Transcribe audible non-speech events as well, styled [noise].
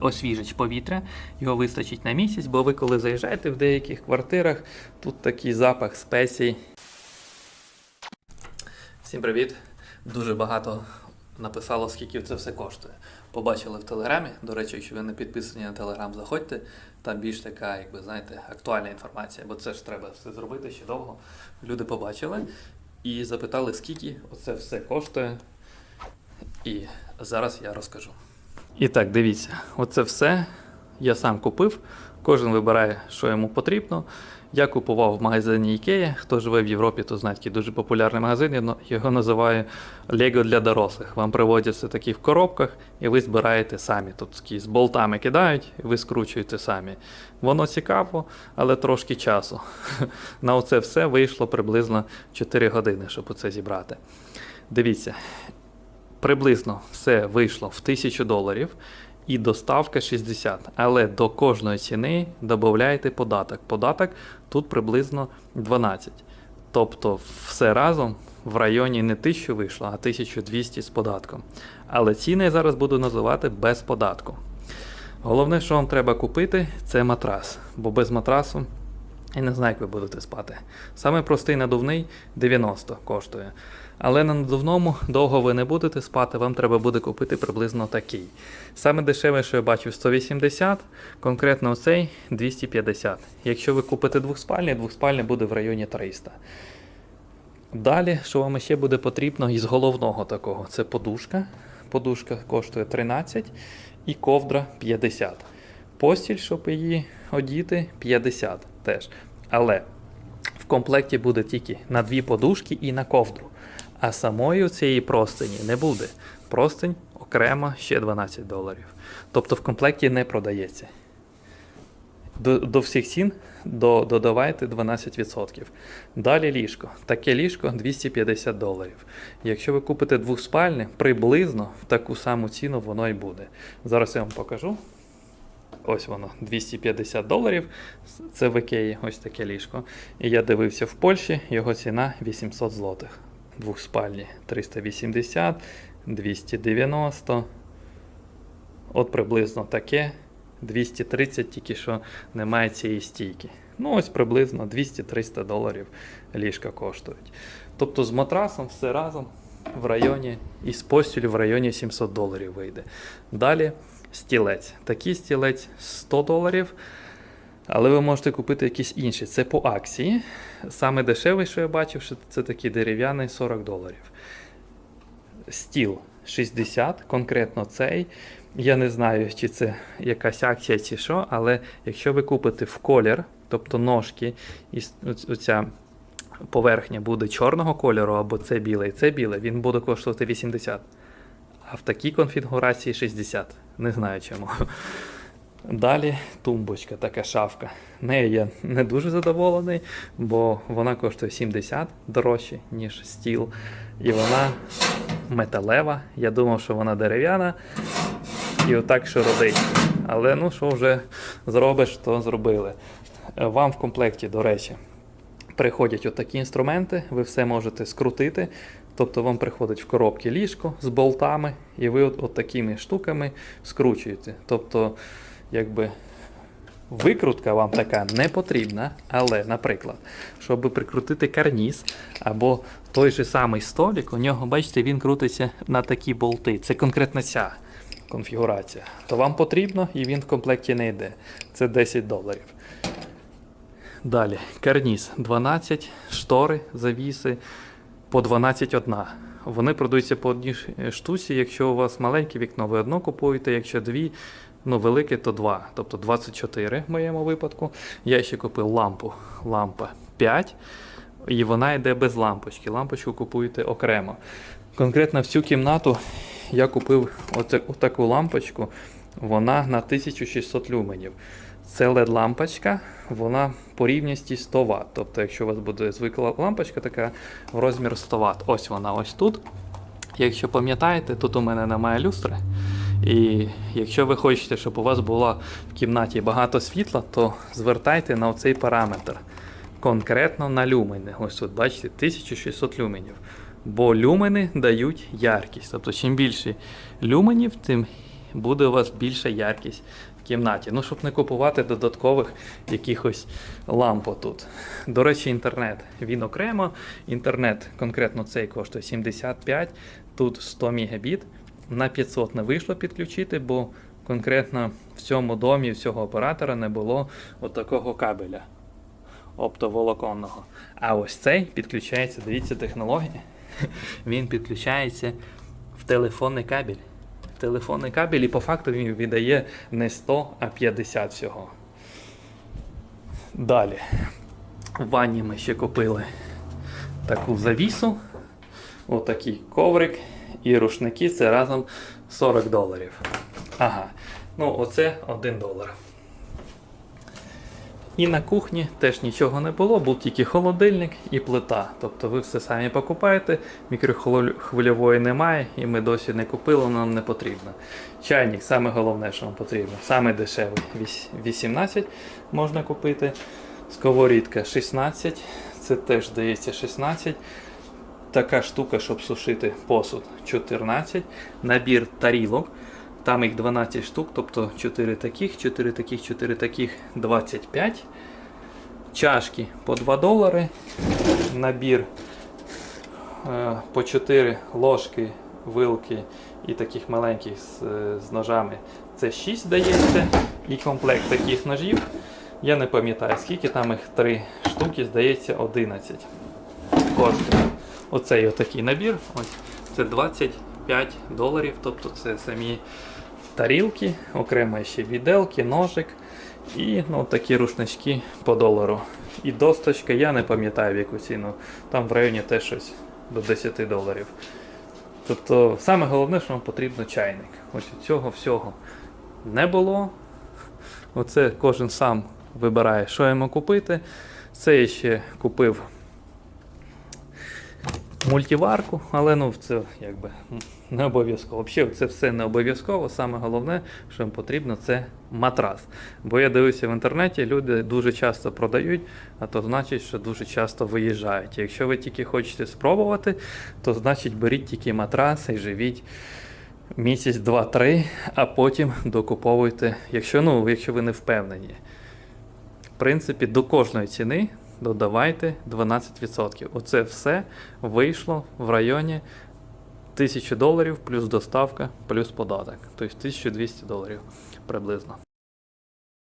освіжить повітря, його вистачить на місяць, бо ви коли заїжджаєте в деяких квартирах, тут такий запах спецій. Всім привіт! Дуже багато написало, скільки це все коштує. Побачили в телеграмі. До речі, якщо ви не підписані на телеграм, заходьте. Там більш така, якби знаєте, актуальна інформація, бо це ж треба все зробити ще довго. Люди побачили і запитали, скільки оце все коштує. І зараз я розкажу. І так, дивіться, оце все я сам купив. Кожен вибирає, що йому потрібно. Я купував в магазині Ікея. Хто живе в Європі, то знає такий дуже популярний магазин. Я його називаю Лего для дорослих. Вам приводяться такі в коробках, і ви збираєте самі. Тут такі з болтами кидають, і ви скручуєте самі. Воно цікаво, але трошки часу. [laughs] На оце все вийшло приблизно 4 години, щоб оце зібрати. Дивіться, приблизно все вийшло в 1000 доларів і доставка 60. Але до кожної ціни додаєте податок. Податок тут приблизно 12. Тобто все разом в районі не 1000 вийшло, а 1200 з податком. Але ціни я зараз буду називати без податку. Головне, що вам треба купити, це матрас. Бо без матрасу я не знаю, як ви будете спати. Саме простий надувний 90 коштує. Але на надувному довго ви не будете спати, вам треба буде купити приблизно такий. Саме дешеве, що я бачив, 180, конкретно оцей 250. Якщо ви купите двохспальний, двохспальний буде в районі 300. Далі, що вам ще буде потрібно із головного такого, це подушка. Подушка коштує 13 і ковдра 50. Постіль, щоб її одіти, 50 теж. Але в комплекті буде тільки на дві подушки і на ковдру. А самої цієї простині не буде. Простинь окремо ще 12 доларів. Тобто в комплекті не продається. До, до всіх цін до, додавайте 12%. Далі ліжко. Таке ліжко 250 доларів. Якщо ви купите двохспальне, приблизно в таку саму ціну воно і буде. Зараз я вам покажу. Ось воно, 250 доларів. Це в Ікеї, ось таке ліжко. І я дивився в Польщі, його ціна 800 злотих. Двохспальні 380, 290. От приблизно таке. 230, тільки що немає цієї стійки. Ну, ось приблизно 200-300 доларів ліжка коштують. Тобто з матрасом все разом в районі і з постілю в районі 700 доларів вийде. Далі стілець. Такий стілець 100 доларів. Але ви можете купити якийсь інший. Це по акції. Саме дешевий, що я бачив, це такий дерев'яний 40 доларів. Стіл 60, конкретно цей. Я не знаю, чи це якась акція, чи що, але якщо ви купите в колір, тобто ножки, і оця поверхня буде чорного кольору, або це біле, і це біле, він буде коштувати 80. А в такій конфігурації 60. Не знаю чому. Далі тумбочка, така шафка. Нею я не дуже задоволений, бо вона коштує 70 дорожче, ніж стіл. І вона металева. Я думав, що вона дерев'яна. І отак що родить. Але ну що вже зробиш, то зробили. Вам в комплекті, до речі, приходять отакі інструменти, ви все можете скрутити. Тобто вам приходить в коробці ліжко з болтами, і ви от, от такими штуками скручуєте. Тобто, якби викрутка вам така не потрібна, але, наприклад, щоб прикрутити карніз або той же самий столик, у нього, бачите, він крутиться на такі болти. Це конкретно ця конфігурація. То вам потрібно і він в комплекті не йде. Це 10 доларів. Далі, карніз 12, штори, завіси по 12 одна. Вони продаються по одній штуці. Якщо у вас маленьке вікно, ви одно купуєте, якщо дві, ну велике, то два. Тобто 24 в моєму випадку. Я ще купив лампу. Лампа 5. І вона йде без лампочки. Лампочку купуєте окремо. Конкретно в цю кімнату я купив отаку лампочку. Вона на 1600 люменів. Це LED-лампочка, вона по рівності 100 Вт. Тобто, якщо у вас буде звикла лампочка, така в розмір 100 Вт. Ось вона ось тут. Якщо пам'ятаєте, тут у мене немає люстри. І якщо ви хочете, щоб у вас було в кімнаті багато світла, то звертайте на цей параметр. Конкретно на люмени. Ось тут, бачите, 1600 люменів. Бо люмени дають яркість. Тобто, чим більше люменів, тим буде у вас більша яркість в кімнаті. Ну, щоб не купувати додаткових якихось ламп тут. До речі, інтернет він окремо. Інтернет конкретно цей коштує 75, тут 100 мегабіт. На 500 не вийшло підключити, бо конкретно в цьому домі, в цього оператора не було отакого кабеля оптоволоконного. А ось цей підключається, дивіться, технологія. [laughs] Він підключається в телефонний кабель. В телефонний кабель і по факту він віддає не 100, а 50 всього. Далі. В ванні ми ще купили таку завісу, отакий коврик і рушники. Це разом 40 доларів. Ага. Ну, оце 1 долар. І на кухні теж нічого не було, був тільки холодильник і плита. Тобто ви все самі покупаєте, мікрохвильової немає, і ми досі не купили, нам не потрібно. Чайник саме головне, що вам потрібно. Саме дешевий 18 можна купити. Сковорідка 16, це теж здається 16. Така штука, щоб сушити посуд 14. Набір тарілок. Там їх 12 штук, тобто 4 таких, 4 таких, 4 таких, 25. Чашки по 2 долари. Набір е, по 4 ложки, вилки і таких маленьких з, е, з ножами. Це 6 здається. І комплект таких ножів. Я не пам'ятаю скільки, там їх 3 штуки, здається, 11 коштує. Оцей отакий набір. Ось це 25 доларів. Тобто це самі тарілки, окремо ще віделки, ножик і ну, такі рушнички по долару. І досточка, я не пам'ятаю в яку ціну. Там в районі теж щось до 10 доларів. Тобто, саме головне, що вам потрібно чайник. Ось цього всього не було. Оце кожен сам вибирає, що йому купити. Це я ще купив мультиварку, але ну це якби не обов'язково. Взагалі, це все не обов'язково. Саме головне, що їм потрібно, це матрас. Бо я дивився в інтернеті, люди дуже часто продають, а то значить, що дуже часто виїжджають. Якщо ви тільки хочете спробувати, то значить беріть тільки матрас і живіть. Місяць, два-три, а потім докуповуйте, якщо ну, якщо ви не впевнені. В принципі, до кожної ціни додавайте 12%. Оце все вийшло в районі 1000 доларів плюс доставка, плюс податок. Тобто 1200 доларів приблизно.